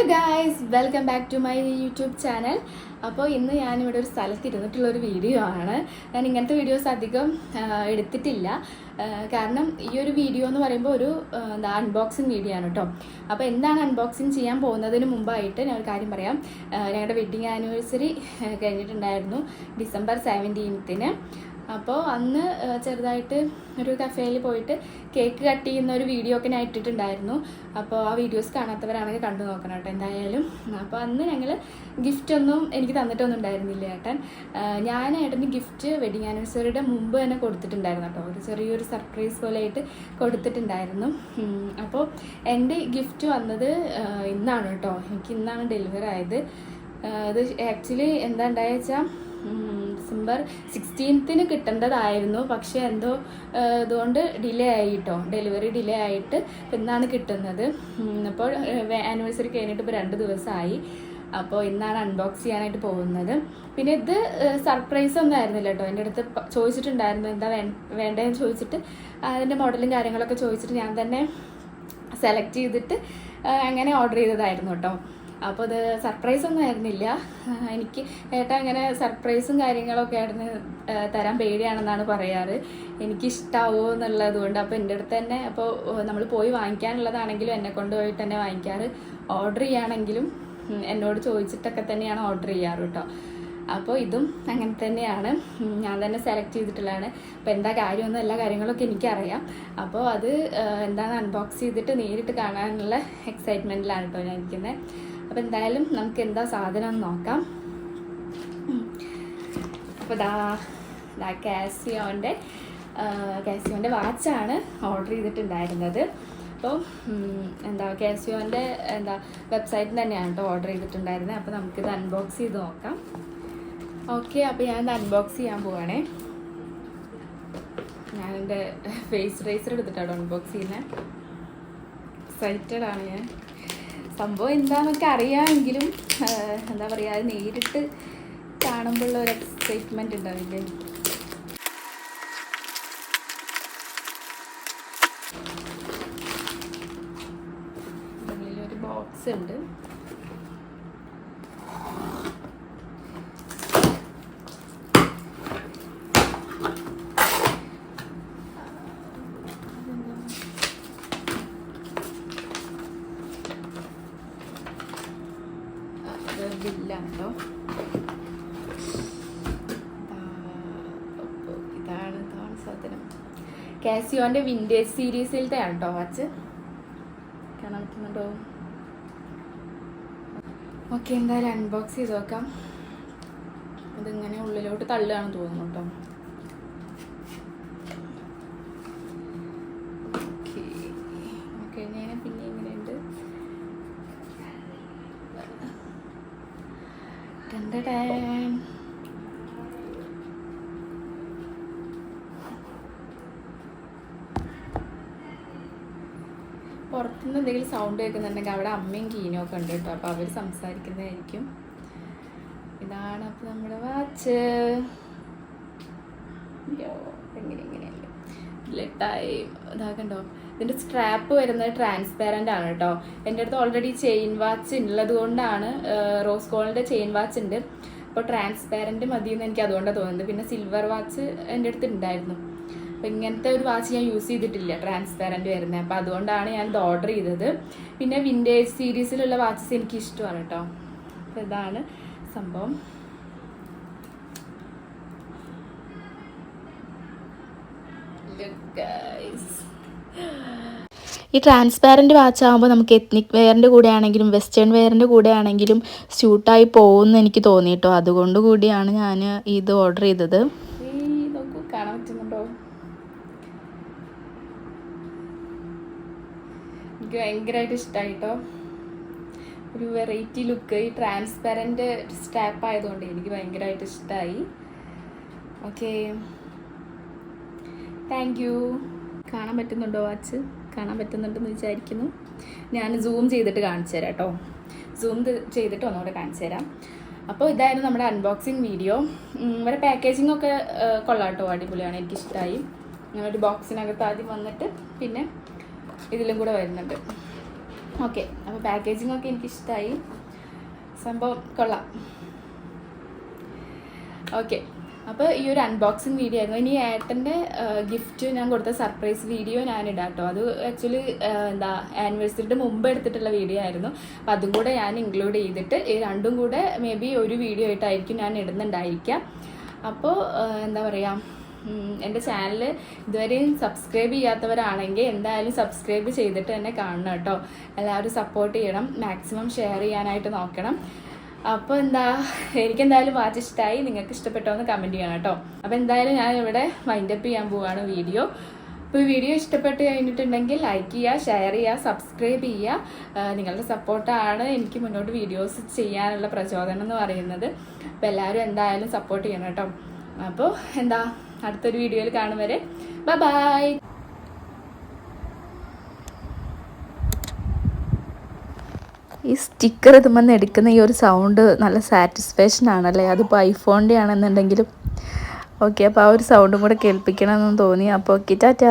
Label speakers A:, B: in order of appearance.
A: Hello guys welcome back to my YouTube channel അപ്പോൾ ഇന്ന് ഞാനിവിടെ ഒരു സ്ഥലത്ത് ഇരുന്നിട്ടുള്ള ഒരു വീഡിയോ ആണ്. ഞാൻ ഇങ്ങനത്തെ വീഡിയോസ് അധികം എടുത്തിട്ടില്ല. കാരണം ഈ ഒരു വീഡിയോ എന്ന് പറയുമ്പോൾ ഒരു എന്താ അൺബോക്സിങ് വീഡിയോ ആണ് കേട്ടോ അപ്പോൾ എന്താണ് അൺബോക്സിങ് ചെയ്യാൻ പോകുന്നതിന് മുമ്പായിട്ട് ഞാൻ ഒരു കാര്യം പറയാം. ഞങ്ങളുടെ വെഡ്ഡിങ് ആനിവേഴ്സറി കഴിഞ്ഞിട്ടുണ്ടായിരുന്നു. ഡിസംബർ സെവന്റീൻത്തിന് അപ്പോൾ അന്ന് ചെറുതായിട്ട് ഒരു കഫേയിൽ പോയിട്ട് കേക്ക് കട്ട് ചെയ്യുന്ന ഒരു വീഡിയോ ഒക്കെ ഞാൻ ഇട്ടിട്ടുണ്ടായിരുന്നു. അപ്പോൾ ആ വീഡിയോസ് കാണാത്തവരാണെങ്കിൽ കണ്ടു നോക്കണം കേട്ടോ എന്തായാലും. അപ്പോൾ അന്ന് ഞങ്ങൾ ഗിഫ്റ്റ് ഒന്നും എനിക്ക് തന്നിട്ടൊന്നും ഉണ്ടായിരുന്നില്ല ഏട്ടൻ. ഞാൻ ഏട്ടന് ഗിഫ്റ്റ് വെഡിങ് ആനിവേഴ്സറിയുടെ മുമ്പ് തന്നെ കൊടുത്തിട്ടുണ്ടായിരുന്നു കേട്ടോ. ഒരു ചെറിയൊരു സർപ്രൈസ് പോലെ ആയിട്ട് കൊടുത്തിട്ടുണ്ടായിരുന്നു അപ്പോൾ എന്റെ ഗിഫ്റ്റ് വന്നത് ഇന്നാണ് കേട്ടോ. എനിക്ക് ഇന്നാണ് ഡെലിവറി ആയത്. ആക്ച്വലി എന്താ ഉണ്ടായെന്ന് വെച്ചാൽ ഡിസംബർ സിക്സ്റ്റീൻത്തിന് കിട്ടേണ്ടതായിരുന്നു. പക്ഷേ എന്തോ ഇതുകൊണ്ട് ഡിലേ ആയി കേട്ടോ ഡെലിവറി ഡിലേ ആയിട്ട് ഇന്നാണ് കിട്ടുന്നത്. അപ്പോൾ ആനിവേഴ്സറി കഴിഞ്ഞിട്ട് ഇപ്പോൾ രണ്ട് ദിവസമായി. അപ്പോൾ ഇന്നാണ് അൺബോക്സ് ചെയ്യാനായിട്ട് പോകുന്നത്. പിന്നെ ഇത് സർപ്രൈസ് ഒന്നും ആയിരുന്നില്ല കേട്ടോ എന്റെ അടുത്ത് ചോദിച്ചിട്ടുണ്ടായിരുന്നു എന്താ വേ വേണ്ടതെന്ന് ചോദിച്ചിട്ട്. അതിന്റെ മോഡലും കാര്യങ്ങളൊക്കെ ചോദിച്ചിട്ട് ഞാൻ തന്നെ സെലക്ട് ചെയ്തിട്ട് അങ്ങനെ ഓർഡർ ചെയ്തതായിരുന്നു കേട്ടോ അപ്പോൾ അത് സർപ്രൈസ് ഒന്നും ആയിരുന്നില്ല. എനിക്ക് ഏട്ടാ അങ്ങനെ സർപ്രൈസും കാര്യങ്ങളൊക്കെ ആയിരുന്നു തരാൻ പേടിയാണെന്നാണ് പറയാറ്. എനിക്കിഷ്ടാവോ എന്നുള്ളത് കൊണ്ട്. അപ്പോൾ എന്റെ അടുത്ത് തന്നെ അപ്പോൾ നമ്മൾ പോയി വാങ്ങിക്കാനുള്ളതാണെങ്കിലും എന്നെ കൊണ്ടുപോയിട്ട് തന്നെ വാങ്ങിക്കാറ്. ഓർഡർ ചെയ്യുകയാണെങ്കിലും എന്നോട് ചോദിച്ചിട്ടൊക്കെ തന്നെയാണ് ഓർഡർ ചെയ്യാറ് കേട്ടോ അപ്പോൾ ഇതും അങ്ങനെ തന്നെയാണ്. ഞാൻ തന്നെ സെലക്ട് ചെയ്തിട്ടുള്ളതാണ്. അപ്പോൾ എന്താ കാര്യമൊന്നും എല്ലാ കാര്യങ്ങളൊക്കെ എനിക്കറിയാം. അപ്പോൾ അത് എന്താണ് അൺബോക്സ് ചെയ്തിട്ട് നേരിട്ട് കാണാനുള്ള എക്സൈറ്റ്മെന്റിലാണ് കേട്ടോ ഞാൻ ഇരിക്കുന്നത് അപ്പോൾ എന്തായാലും നമുക്ക് എന്താ സാധനം നോക്കാം. അപ്പോൾ ദാ ദാ കാസിയോന്റെ കാസിയോന്റെ വാച്ചാണ് ഓർഡർ ചെയ്തിട്ടുണ്ടായിരുന്നത്. അപ്പോൾ എന്താ കാസിയോന്റെ എന്താ വെബ്സൈറ്റിൽ തന്നെയാണ് കേട്ടോ ഓർഡർ ചെയ്തിട്ടുണ്ടായിരുന്നത്. അപ്പോൾ നമുക്കിത് അൺബോക്സ് ചെയ്ത് നോക്കാം. ഓക്കെ അപ്പോൾ ഞാനിത് അൺബോക്സ് ചെയ്യാൻ പോവാണേ. ഞാൻ എന്റെ ഫേസ് റേസർ എടുത്തിട്ടാണ് അൺബോക്സ് ചെയ്യുന്നത് എക്സൈറ്റഡ് ആണ് ഞാൻ. സംഭവം എന്താണെന്നൊക്കെ അറിയാമെങ്കിലും എന്താ പറയുക അത് നേരിട്ട് കാണുമ്പോഴുള്ള ഒരു എക്സൈറ്റ്മെന്റ് ഉണ്ടാവില്ലേ? ഒരു ബോക്സ് ഉണ്ട്. അത് ബില്ലാണ് കേട്ടോ ഇതാണ് ഇതാണ് സാധനം. കാസിയോന്റെ വിന്റേജ് സീരീസിലത്തെ ആണ് വാച്ച് കാണാൻ പറ്റുന്നുണ്ടോ? ഓക്കെ എന്തായാലും അൺബോക്സ് ചെയ്ത് നോക്കാം. ഇതിങ്ങനെ ഉള്ളിലോട്ട് തള്ളുകയാണെന്ന് തോന്നുന്നു കേട്ടോ ഓക്കെ ഓക്കെ ഞാൻ പിന്നെ എങ്ങനെയുണ്ട് ടണ്ടടാൻ. പുറത്തുനിന്ന് എന്തെങ്കിലും സൗണ്ട് കേൾക്കുന്നുണ്ടെങ്കിൽ അവിടെ അമ്മയും കീനോ ഒക്കെ ഉണ്ട് കേട്ടോ. അപ്പോൾ അവർ സംസാരിക്കുന്നതായിരിക്കും. ഇതാണ് അപ്പോൾ നമ്മുടെ വാച്ച് അയ്യോ എങ്ങനെ എങ്ങനെയല്ല? ലിട്ടായി ഇതാക്കണ്ടോ? ഇതിന്റെ സ്ട്രാപ്പ് വരുന്നത് ട്രാൻസ്പെറന്റ് ആണ് കേട്ടോ. എന്റെ അടുത്ത് ഓൾറെഡി ചെയിൻ വാച്ച് ഉള്ളത് കൊണ്ടാണ് റോസ് ഗോൾഡിന്റെ ചെയിൻ വാച്ച് ഉണ്ട്. അപ്പോൾ ട്രാൻസ്പെറന്റ് മതി എന്ന് എനിക്ക് അതുകൊണ്ടാണ് തോന്നുന്നത്. പിന്നെ സിൽവർ വാച്ച് എന്റെ അടുത്ത് ഉണ്ടായിരുന്നു അപ്പോൾ ഇങ്ങനത്തെ ഒരു വാച്ച് ഞാൻ യൂസ് ചെയ്തിട്ടില്ല ട്രാൻസ്പെറന്റ് വരുന്നത് അപ്പോൾ അതുകൊണ്ടാണ് ഞാൻ ഇത് ഓർഡർ ചെയ്തത്. പിന്നെ വിന്റേജ് സീരീസിലുള്ള വാച്ചസ് എനിക്ക് ഇഷ്ടമാണ് കേട്ടോ. അപ്പോൾ ഇതാണ് സംഭവം. ഈ ട്രാൻസ്പാരന്റ് വാച്ച് ആകുമ്പോൾ നമുക്ക് എത്നിക് വെയറിന്റെ കൂടെ ആണെങ്കിലും വെസ്റ്റേൺ വെയറിന്റെ കൂടെ ആണെങ്കിലും സ്യൂട്ടായി പോകുമെന്ന് എനിക്ക് തോന്നിയിട്ടോ. അതുകൊണ്ട് കൂടിയാണ് ഞാൻ ഇത് ഓർഡർ ചെയ്തത്. നോക്കൂ കാണാൻ പറ്റുന്നുണ്ടോ? എനിക്ക് ഭയങ്കരമായിട്ട് ഇഷ്ടമായിട്ടോ ഒരു വെറൈറ്റി ലുക്ക് ഈ ട്രാൻസ്പെറന്റ് സ്റ്റാപ്പ് ആയതുകൊണ്ട് എനിക്ക് ഭയങ്കരമായിട്ട് ഇഷ്ടമായി ഓക്കെ താങ്ക് യു കാണാൻ പറ്റുന്നുണ്ടോ വാച്ച്? കാണാൻ പറ്റുന്നുണ്ടെന്ന് വിചാരിക്കുന്നു. ഞാൻ സൂം ചെയ്തിട്ട് കാണിച്ചു തരാം കേട്ടോ. സൂം ചെയ്തിട്ട് ഒന്നുകൂടെ കാണിച്ചു തരാം. അപ്പോൾ ഇതായിരുന്നു നമ്മുടെ അൺബോക്സിങ് വീഡിയോ ഇവരെ പാക്കേജിംഗ് ഒക്കെ കൊള്ളാം കേട്ടോ. അടിപൊളിയാണ് എനിക്കിഷ്ടമായി ഒരു ബോക്സിനകത്ത് ആദ്യം വന്നിട്ട് പിന്നെ ഇതിലും കൂടെ വരുന്നുണ്ട്. ഓക്കെ അപ്പോൾ പാക്കേജിംഗ് ഒക്കെ എനിക്കിഷ്ടമായി സംഭവം കൊള്ളാം. ഓക്കെ അപ്പോൾ ഈ ഒരു അൺബോക്സിങ് വീഡിയോ ആയിരുന്നു. ഇനി ഏട്ടന്റെ ഗിഫ്റ്റ് ഞാൻ കൊടുത്ത സർപ്രൈസ് വീഡിയോ ഞാൻ ഇടാം കേട്ടോ. അത് ആക്ച്വലി എന്താ ആനിവേഴ്സറിയുടെ മുമ്പ് എടുത്തിട്ടുള്ള വീഡിയോ ആയിരുന്നു. അപ്പോൾ അതും കൂടെ ഞാൻ ഇൻക്ലൂഡ് ചെയ്തിട്ട് ഈ രണ്ടും കൂടെ മേ ബി ഒരു വീഡിയോ ആയിട്ടായിരിക്കും ഞാൻ ഇടുന്നുണ്ടായിരിക്കാം. അപ്പോൾ എന്താ പറയുക എന്റെ ചാനൽ ഇതുവരെയും സബ്സ്ക്രൈബ് ചെയ്യാത്തവരാണെങ്കിൽ എന്തായാലും സബ്സ്ക്രൈബ് ചെയ്തിട്ട് തന്നെ കാണണം കേട്ടോ. എല്ലാവരും സപ്പോർട്ട് ചെയ്യണം. മാക്സിമം ഷെയർ ചെയ്യാനായിട്ട് നോക്കണം. അപ്പോൾ എന്താ എനിക്ക് എന്തായാലും വാച്ച് ഇഷ്ടമായി നിങ്ങൾക്ക് ഇഷ്ടപ്പെട്ടോ എന്ന് കമന്റ് ചെയ്യണം കേട്ടോ. അപ്പോൾ എന്തായാലും ഞാൻ ഇവിടെ വൈൻഡപ്പ് ചെയ്യാൻ പോവാണ് വീഡിയോ. അപ്പോൾ ഈ വീഡിയോ ഇഷ്ടപ്പെട്ട് കഴിഞ്ഞിട്ടുണ്ടെങ്കിൽ ലൈക്ക് ചെയ്യുക ഷെയർ ചെയ്യുക സബ്സ്ക്രൈബ് ചെയ്യുക. നിങ്ങളുടെ സപ്പോർട്ടാണ് എനിക്ക് മുന്നോട്ട് വീഡിയോസ് ചെയ്യാനുള്ള പ്രചോദനം എന്ന് പറയുന്നത്. അപ്പോൾ എല്ലാവരും എന്തായാലും സപ്പോർട്ട് ചെയ്യണം കേട്ടോ. അപ്പോൾ എന്താ അടുത്തൊരു വീഡിയോയിൽ കാണും വരെ. ബൈ
B: ഈ സ്റ്റിക്കർ ഇതുമെന്ന് എടുക്കുന്ന ഈ ഒരു സൗണ്ട് നല്ല സാറ്റിസ്ഫാക്ഷൻ ആണല്ലേ? അതിപ്പോൾ ഐഫോണിന്റെ ആണെന്നുണ്ടെങ്കിലും ഓക്കെ അപ്പോൾ ആ ഒരു സൗണ്ടും കൂടെ കേൾപ്പിക്കണം എന്ന് തോന്നി. അപ്പോൾ ഓക്കെ ടാറ്റാ.